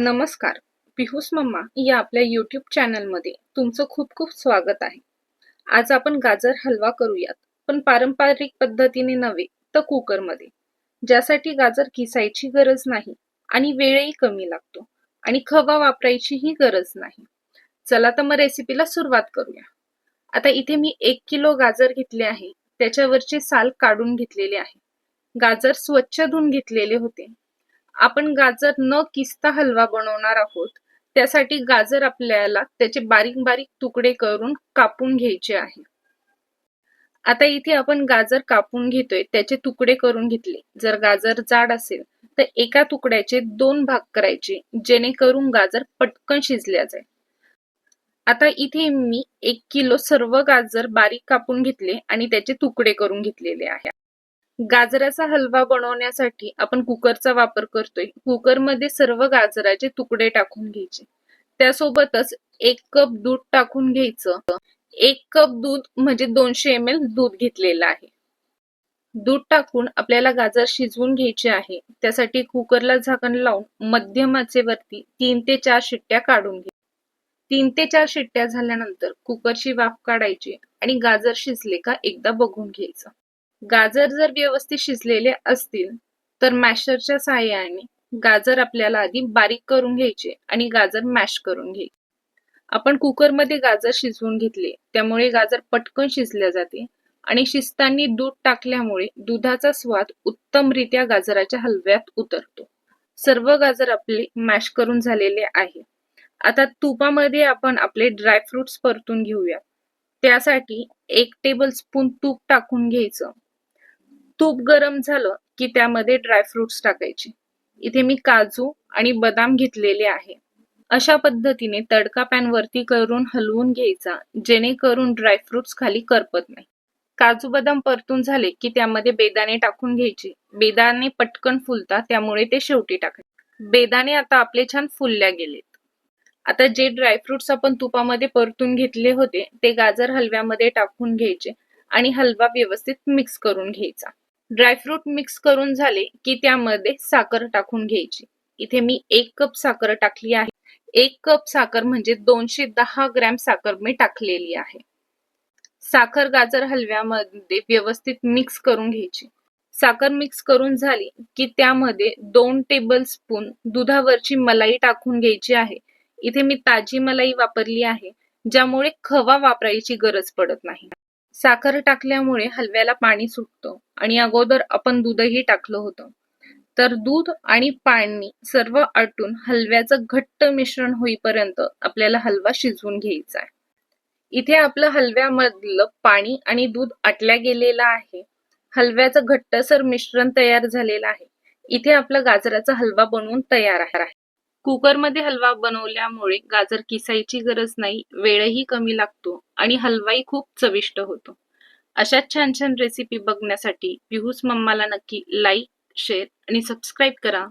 नमस्कार पिहूस मम्मा या आपल्या यूट्यूब चॅनलमध्ये तुमचं खूप खूप स्वागत आहे. आज आपण गाजर हलवा करूयात पण पारंपरिक पद्धतीने नव्हे तर कुकरमध्ये. ज्यासाठी गाजर किसायची गरज नाही आणि वेळही कमी लागतो आणि खवा वापरायचीही गरज नाही. चला तर मग रेसिपीला सुरुवात करूया. आता इथे मी एक किलो गाजर घेतले आहे त्याच्यावरचे साल काढून घेतलेले आहे. गाजर स्वच्छ धुवून घेतलेले होते. आपण गाजर न किसता हलवा बनवणार आहोत त्यासाठी गाजर आपल्याला त्याचे बारीक बारीक तुकडे करून कापून घ्यायचे आहे. आता इथे आपण गाजर कापून घेतोय त्याचे तुकडे करून घेतले. जर गाजर जाड असेल तर एका तुकड्याचे दोन भाग करायचे जेणेकरून गाजर पटकन शिजल्या जाईल. आता इथे मी एक किलो सर्व गाजर बारीक कापून घेतले आणि त्याचे तुकडे करून घेतलेले आहे. गाजराचा हलवा बनवण्यासाठी आपण कुकरचा वापर करतोय. कुकरमध्ये सर्व गाजराचे तुकडे टाकून घ्यायचे. त्यासोबतच एक कप दूध टाकून घ्यायचं. एक कप दूध म्हणजे दोनशे एम एल दूध घेतलेलं आहे. दूध टाकून आपल्याला गाजर शिजवून घ्यायचे आहे. त्यासाठी कुकरला झाकण लावून मध्यमाचे वरती तीन ते चार शिट्ट्या काढून घ्या. तीन ते चार शिट्ट्या झाल्यानंतर कुकरची वाफ काढायची आणि गाजर शिजले का एकदा बघून घ्यायचं. गाजर जर व्यवस्थित शिजलेले असतील तर मॅशरच्या सहाय्याने गाजर आपल्याला आधी बारीक करून घ्यायचे आणि गाजर मॅश करून घ्यायचे. आपण कुकरमध्ये गाजर शिजवून घेतले त्यामुळे गाजर पटकन शिजले जाते आणि शिजताना दूध टाकल्यामुळे दुधाचा स्वाद उत्तमरित्या गाजराच्या हलव्यात उतरतो. सर्व गाजर आपले मॅश करून झालेले आहे. आता तुपामध्ये आपण आपले ड्रायफ्रुट्स परतून घेऊया. त्यासाठी एक टेबल स्पून तूप टाकून घ्यायचं. तूप गरम झालं की त्यामध्ये ड्रायफ्रुट्स टाकायचे. इथे मी काजू आणि बदाम घेतलेले आहे. अशा पद्धतीने तडका पॅन वरती करून हलवून घ्यायचा जेणेकरून ड्रायफ्रुट्स खाली करपत नाही. काजू बदाम परतून झाले की त्यामध्ये बेदाणे टाकून घ्यायचे. बेदाणे पटकन फुलतात त्यामुळे ते शेवटी टाकायचे. बेदाणे आता आपले छान फुलल्या गेलेत. आता जे ड्रायफ्रुट्स आपण तुपामध्ये परतून घेतले होते ते गाजर हलव्यामध्ये टाकून घ्यायचे आणि हलवा व्यवस्थित मिक्स करून घ्यायचा. ड्रायफ्रूट मिक्स करून झाले की त्यामध्ये साखर टाकून घ्यायची. इथे मी एक कप साखर टाकली आहे. एक कप साखर म्हणजे दोनशे दहा ग्रॅम साखर मी टाकलेली आहे. साखर गाजर हलव्यामध्ये व्यवस्थित मिक्स करून घ्यायची. साखर मिक्स करून झाली की त्यामध्ये दोन टेबल स्पून दुधावरची मलाई टाकून घ्यायची आहे. इथे मी ताजी मलाई वापरली आहे ज्यामुळे खवा वापरायची गरज पडत नाही. साखर टाकल्यामुळे हलव्याला पाणी सुटतं आणि अगोदर आपण दूधही टाकलं होतं. तर दूध आणि पाणी सर्व आटून हलव्याचं घट्ट मिश्रण होईपर्यंत आपल्याला हलवा शिजवून घ्यायचा आहे. इथे आपलं हलव्यामधलं पाणी आणि दूध आटल्या गेलेलं आहे. हलव्याचं घट्टसर मिश्रण तयार झालेलं आहे. इथे आपलं गाजराचा हलवा बनवून तयार आहे. कुकरमध्ये हलवा बनवल्यामुळे गाजर किसायची गरज नाही वेळही कमी लागतो आणि हलवाही खूप चविष्ट होतो. अशाच छान छान रेसिपी बघण्यासाठी पिहूस मम्माला नक्की लाईक शेअर आणि सबस्क्राईब करा.